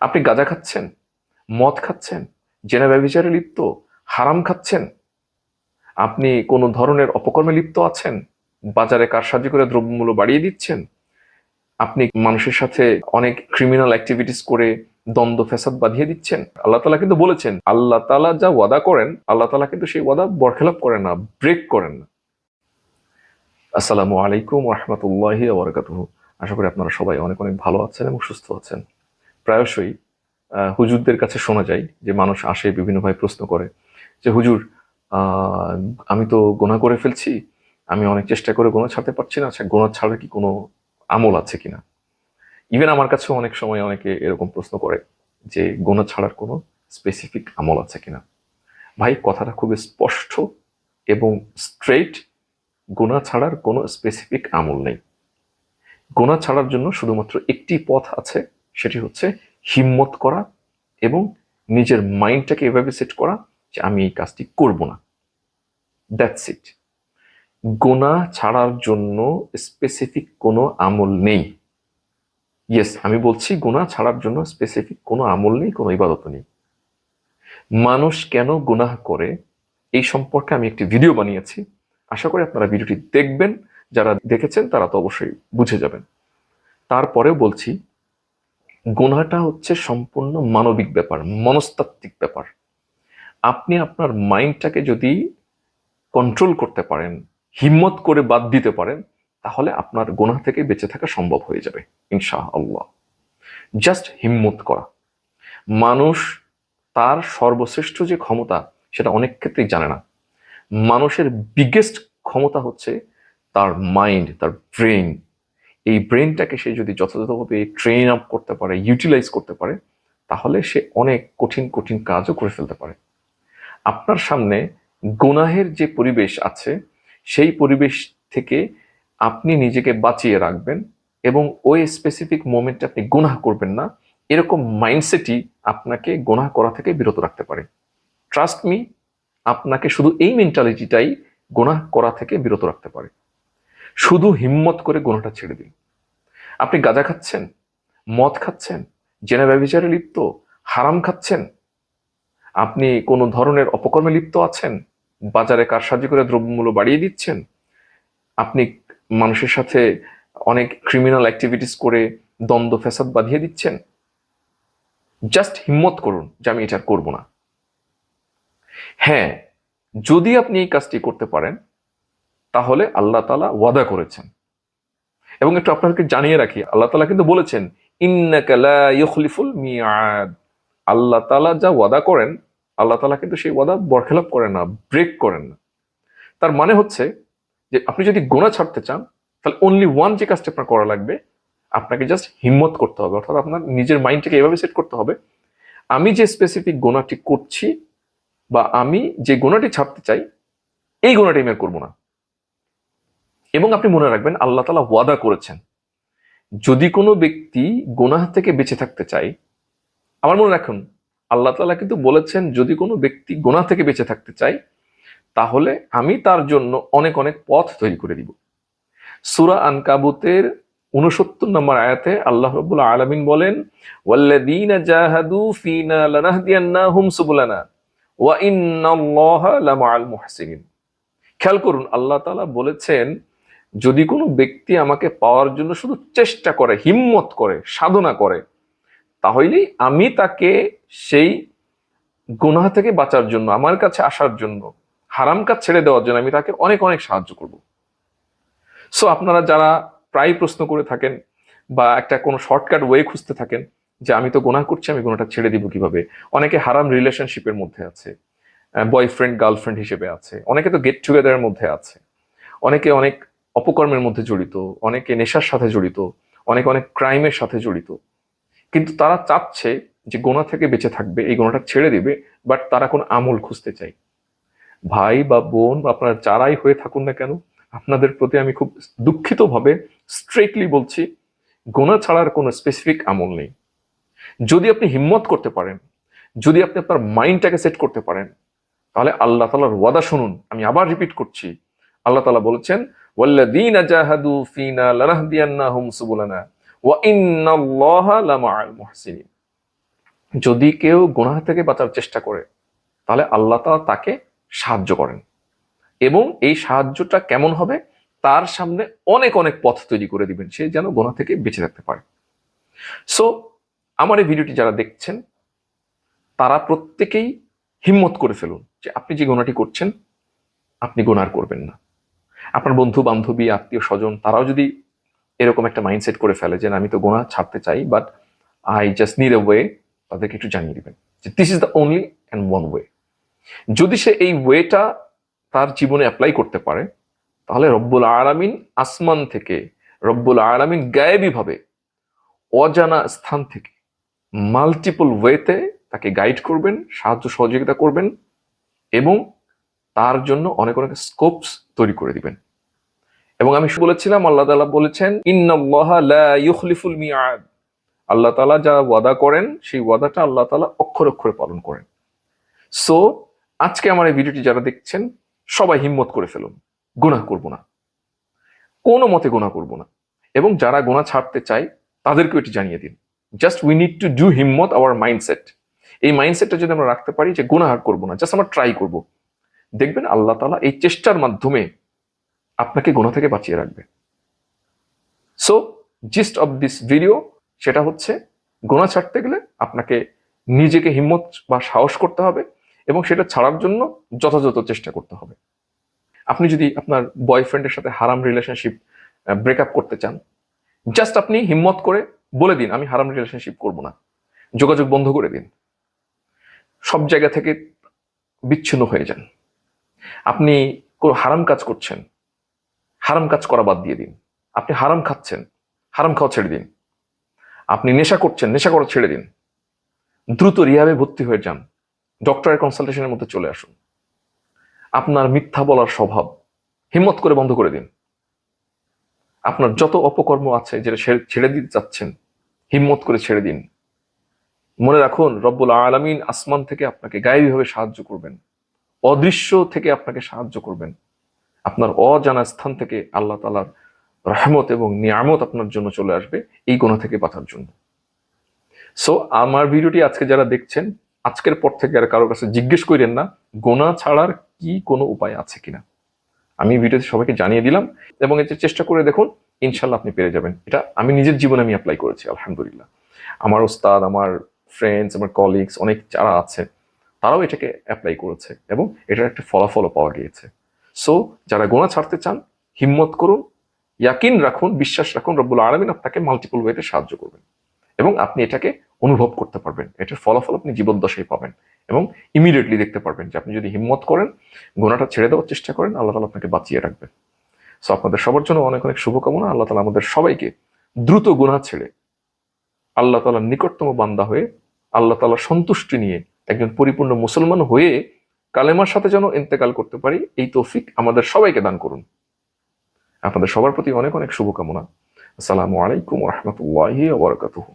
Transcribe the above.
আপনি গাঁজা খাচ্ছেন, মদ খাচ্ছেন, জেনা ব্যভিচারে লিপ্ত, হারাম খাচ্ছেন। আপনি কোনো ধরনের অপকর্মে লিপ্ত আছেন? বাজারে কারসাজি করে দ্রব্যমূল্য বাড়িয়ে দিচ্ছেন? আপনি মানুষের সাথে অনেক ক্রিমিনাল অ্যাক্টিভিটিস করে দ্বন্দ্ব ফেসাদ বাঁধিয়ে দিচ্ছেন? আল্লাহ তালা কিন্তু বলেছেন, আল্লাহ তালা যা ওয়াদা করেন, আল্লাহ তালা কিন্তু সেই ওয়াদা বরখেলাপ করেন না ব্রেক করেন না। আসসালামু আলাইকুম রহমতুল্লাহি ওবরাকাতুহ আশা করি আপনারা সবাই অনেক অনেক ভালো আছেন এবং সুস্থ আছেন। প্রায়শই হুজুরদের কাছে শোনা যায় যে মানুষ আসে বিভিন্নভাবে প্রশ্ন করে যে, হুজুর আমি তো গোনা করে ফেলছি, আমি অনেক চেষ্টা করে গোনা ছাড়তে পারছি না আচ্ছা গোনা ছাড়ার কি কোনো আমল আছে কিনা? ইভেন আমার কাছেও অনেক সময় অনেকে এরকম প্রশ্ন করে যে, গোনা ছাড়ার কোনো স্পেসিফিক আমল আছে কিনা? ভাই, কথাটা খুব স্পষ্ট এবং স্ট্রেইট গোনা ছাড়ার কোনো স্পেসিফিক আমল নেই। গোনা ছাড়ার জন্য শুধুমাত্র একটি পথ আছে সেটি হচ্ছে হিম্মত করা এবং নিজের মাইন্ডটাকে এভাবে সেট করা যে আমি এই কাজটি করব না। দ্যাটস ইট গোনা ছাড়ার জন্য স্পেসিফিক কোনো আমল নেই। ইয়েস আমি বলছি গোনা ছাড়ার জন্য স্পেসিফিক কোনো আমল নেই, কোনো ইবাদত নেই। মানুষ কেন গুনাহ করে? এই সম্পর্কে আমি একটি ভিডিও বানিয়েছি। আশা করি আপনারা ভিডিওটি দেখবেন। যারা দেখেছেন তারা তো অবশ্যই বুঝে যাবেন। তারপরেও বলছি গুনাহটা হচ্ছে সম্পূর্ণ মানবিক ব্যাপার, মনস্তাত্ত্বিক ব্যাপার। আপনি আপনার মাইন্ডটাকে যদি কন্ট্রোল করতে পারেন, হিম্মত করে বাদ দিতে পারেন, তাহলে আপনার গোনা থেকে বেঁচে থাকা সম্ভব হয়ে যাবে ইনশা আল্লাহ জাস্ট হিম্মত করা। মানুষ তার সর্বশ্রেষ্ঠ যে ক্ষমতা, সেটা অনেক ক্ষেত্রেই জানে না। মানুষের বিগেস্ট ক্ষমতা হচ্ছে তার মাইন্ড তার ব্রেন এই ব্রেনটাকে সে যদি যথাযথভাবে ট্রেন আপ করতে পারে ইউটিলাইজ করতে পারে, তাহলে সে অনেক কঠিন কঠিন কাজও করে ফেলতে পারে। আপনার সামনে গুনাহের যে পরিবেশ আছে, সেই পরিবেশ থেকে আপনি নিজেকে বাঁচিয়ে রাখবেন এবং ওই স্পেসিফিক মোমেন্টে আপনি গুনাহ করবেন না। এরকম মাইন্ডসেটই আপনাকে গোনাহ করা থেকে বিরত রাখতে পারে। ট্রাস্ট মি আপনাকে শুধু এই মেন্টালিটিটাই গোনাহ করা থেকে বিরত রাখতে পারে। শুধু হিম্মত করে গোনাটা ছেড়ে দিন। আপনি গাঁজা খাচ্ছেন, মদ খাচ্ছেন, জেনা ব্যভিচারে লিপ্ত, হারাম খাচ্ছেন। আপনি কোনো ধরনের অপকর্মে লিপ্ত আছেন, বাজারে কারসাজি করে দ্রব্যমূল্য বাড়িয়ে দিচ্ছেন। আপনি মানুষের সাথে অনেক ক্রিমিনাল অ্যাক্টিভিটিস করে দ্বন্দ্ব ফেসাদ বাঁধিয়ে দিচ্ছেন। জাস্ট হিম্মত করুন যে আমি এটা করব না। হ্যাঁ যদি আপনি এই কাজটি করতে পারেন তাহলে আল্লাহ তালা ওয়াদা করেছেন। এবং একটু আপনাদেরকে জানিয়ে রাখি, আল্লাহ তালা কিন্তু বলেছেন, ইন্নাকা লা ইউখলিফুল মিয়াদ। আল্লাহ তালা যা ওয়াদা করেন, আল্লাহ তালা কিন্তু সেই ওয়াদা বরখেলাপ করেন না, ব্রেক করেন না। তার মানে হচ্ছে যে আপনি যদি গোনা ছাড়তে চান, তাহলে অনলি ওয়ান যে কাজটা আপনার করা লাগবে, আপনাকে জাস্ট হিম্মত করতে হবে। অর্থাৎ আপনার নিজের মাইন্ডটাকে এভাবে সেট করতে হবে, আমি যে স্পেসিফিক গোনাটি করছি বা আমি যে গোনাটি ছাড়তে চাই, এই গোনাটি আমি আর করব না। এবং আপনি মনে রাখবেন আল্লাহ তালা ওয়াদা করেছেন। যদি কোনো ব্যক্তি গোনাহ থেকে বেঁচে থাকতে চায়, আমার মনে রাখুন, আল্লাহ তালা কিন্তু বলেছেন, যদি কোনো ব্যক্তি গোনাহ থেকে বেঁচে থাকতে চায়, তাহলে আমি তার জন্য অনেক অনেক পথ তৈরি করে দিব। সুরা আনকাবুতের উনসত্তর নম্বর আয়াতে আল্লাহ রব্বুল আলমিন বলেন সুবুলানা, ওয়া খেয়াল করুন, আল্লাহ তাআলা বলেছেন যদি কোনো ব্যক্তি আমাকে পাওয়ার জন্য শুধু চেষ্টা করে, হিম্মত করে, সাধনা করে, তাহলেই আমি তাকে সেই গুনাহ থেকে বাঁচার জন্য, আমার কাছে আসার জন্য, হারাম কাজ ছেড়ে দেওয়ার জন্য আমি তাকে অনেক অনেক সাহায্য করব। সো আপনারা যারা প্রায় প্রশ্ন করে থাকেন বা একটা কোনো শর্টকাট ওয়ে খুঁজতে থাকেন যে আমি তো গোনা করছি, আমি গোনাটা ছেড়ে দিব কীভাবে? অনেকে হারাম রিলেশনশিপের মধ্যে আছে বয়ফ্রেন্ড গার্লফ্রেন্ড হিসেবে আছে, অনেকে তো গেট টুগেদারের মধ্যে আছে, অনেকে অনেক অপকর্মের মধ্যে জড়িত, অনেকে নেশার সাথে জড়িত, অনেকে অনেক ক্রাইমের সাথে জড়িত। কিন্তু তারা চাচ্ছে যে গোনা থেকে বেঁচে থাকবে, এই গোনাটা ছেড়ে দিবে বাট তারা কোনো আমল খুঁজতে চাই ভাই বা বোন বা আপনারা যারাই হয়ে থাকুন না কেন, আপনাদের প্রতি আমি খুব দুঃখিতভাবে স্ট্রেটলি বলছি, গোনা ছাড়ার কোনো স্পেসিফিক আমল নেই। যদি আপনি হিম্মত করতে পারেন, যদি আপনি আপনার মাইন্ডটাকে সেট করতে পারেন, তাহলে আল্লাহ তালার ওয়াদা শুনুন, আমি আবার রিপিট করছি। আল্লাহ তালা বলেছেন ওয়াল্লাযীনা জাহাদু ফিনা লানাহদিয়ান্নাহুম সুবুলানা ওয়া ইন্নাল্লাহা লামাআল মুহসিনিন যদি কেউ গুনাহ থেকে বাঁচার চেষ্টা করে, তাহলে আল্লাহ তাআলা তাকে সাহায্য করেন। এবং এই সাহায্যটা কেমন হবে? তার সামনে অনেক অনেক পথ তৈরি করে দিবেন, সে যেন গোনা থেকে বেঁচে থাকতে পারে। সো আমার এই ভিডিওটি যারা দেখছেন, তারা প্রত্যেকেই হিম্মত করে ফেলুন যে আপনি যে গোনাটি করছেন, আপনি গোনার করবেন না। আপনার বন্ধু, বান্ধবী, আত্মীয়, স্বজন, তারাও যদি এরকম একটা মাইন্ডসেট করে ফেলে যে আমি তো গোনা ছাড়তে চাই but I just need a way তাদেরকে একটু জানিয়ে দেবেন যে this is the only and one way যদি সে এই ওয়েটা তার জীবনে অ্যাপ্লাই করতে পারে, তাহলে রব্বুল আলামিন আসমান থেকে, রব্বুল আলামিন গায়েবীভাবে, অজানা স্থান থেকে মাল্টিপল ওয়েতে তাকে গাইড করবেন, সাহায্য সহযোগিতা করবেন এবং তার জন্য অনেক অনেক স্কোপস তৈরি করে দিবেন। এবং আমি বলেছিলাম, আল্লাহ তালা বলেছেন ইউখলিফুল মিআদ। আল্লাহ তাআলা যা ওয়াদা করেন, সেই ওয়াদাটা আল্লাহ তাআলা অক্ষর অক্ষরে পালন করেন। সো আজকে আমার এই ভিডিওটি যারা দেখছেন, সবাই হিম্মত করে ফেলুন, গুনাহ করব না। কোনো মতে গুনাহ করব না। এবং যারা গুনাহ ছাড়তে চায় তাদেরকে এটি জানিয়ে দিন। Just we need to do হিম্মত আওয়ার মাইন্ডসেট এই মাইন্ডসেটটা যদি আমরা রাখতে পারি যে গুনাহ আর করব না জাস্ট আমরা ট্রাই করব। দেখবেন আল্লাহ তাআলা এই চেষ্টার মাধ্যমে আপনাকে গোনা থেকে বাঁচিয়ে রাখবে। So gist of this video সেটা হচ্ছে গোনা ছাড়তে গেলে আপনাকে নিজেকে হিম্মত বা সাহস করতে হবে এবং সেটা ছাড়ার জন্য যথাযথ চেষ্টা করতে হবে। আপনি যদি আপনার বয়ফ্রেন্ডের সাথে হারাম রিলেশনশিপ ব্রেকআপ করতে চান জাস্ট আপনি হিম্মত করে বলে দিন, আমি হারাম রিলেশনশিপ করব না। যোগাযোগ বন্ধ করে দিন। সব জায়গা থেকে বিচ্ছিন্ন হয়ে যান। আপনি কোনো হারাম কাজ করছেন। হারাম কাজ করা বাদ দিয়ে দিন। আপনি হারাম খাচ্ছেন। হারাম খাওয়া ছেড়ে দিন। আপনি নেশা করছেন, নেশা করা ছেড়ে দিন। দ্রুত রিহাবে ভর্তি হয়ে যান। ডক্টরের কনসালটেশনের মধ্যে চলে আসুন। আপনার মিথ্যা বলার স্বভাব হিম্মত করে বন্ধ করে দিন। আপনার যত অপকর্ম আছে যেটা ছেড়ে- ছেড়ে দিতে চাচ্ছেন, হিম্মত করে ছেড়ে দিন। মনে রাখুন, রব্বুল আলামিন আসমান থেকে আপনাকে গায়েবীভাবে সাহায্য করবেন। অদৃশ্য থেকে আপনাকে সাহায্য করবেন। আপনার অজানা স্থান থেকে আল্লাহ তালার রহমত এবং নিয়ামত আপনার জন্য চলে আসবে এই গোনা থেকে বাঁচার জন্য। সো আমার ভিডিওটি আজকে যারা দেখছেন, আজকের পর থেকে আর কারোর কাছে জিজ্ঞেস করেন না, গোনা ছাড়ার কি কোনো উপায় আছে কিনা। আমি ভিডিওতে সবাইকে জানিয়ে দিলাম এবং এতে চেষ্টা করে দেখুন ইনশাল্লাহ আপনি পেরে যাবেন। এটা আমি নিজের জীবনে আমি অ্যাপ্লাই করেছি, আলহামদুলিল্লাহ। আমার ওস্তাদ, আমার ফ্রেন্ডস আমার কলিগস অনেক যারা আছে তারাও এটাকে অ্যাপ্লাই করেছে এবং এটার একটা ফলাফলও পাওয়া গিয়েছে। সো যারা গোনা ছাড়তে চান, হিম্মত করুন, ইয়াকিন রাখুন, বিশ্বাস রাখুন, রব্বুল আলমিন আপনাকে মাল্টিপল ওয়েতে সাহায্য করবেন এবং আপনি এটাকে অনুভব করতে পারবেন। এটার ফলাফল আপনি জীবদ্দশায় পাবেন এবং ইমিডিয়েটলি দেখতে পারবেন যে আপনি যদি হিম্মত করেন, গোনাটা ছেড়ে দেওয়ার চেষ্টা করেন, আল্লাহ তালা আপনাকে বাঁচিয়ে রাখবেন। সো আপনাদের সবার জন্য অনেক অনেক শুভকামনা। আল্লাহ তালা আমাদের সবাইকে দ্রুত গোনা ছেড়ে আল্লাহ তালার নিকটতম বান্দা হয়ে আল্লাহ তালার সন্তুষ্টি নিয়ে একজন পরিপূর্ণ মুসলমান হয়ে কালেমার সাথে যেন ইন্তেকাল করতে পারি, এই তৌফিক আমাদের সবাইকে দান করুন। আপনাদের সবার প্রতি অনেক অনেক শুভকামনা। আসসালামু আলাইকুম রহমতুল্লাহ ওবরাকাতুহু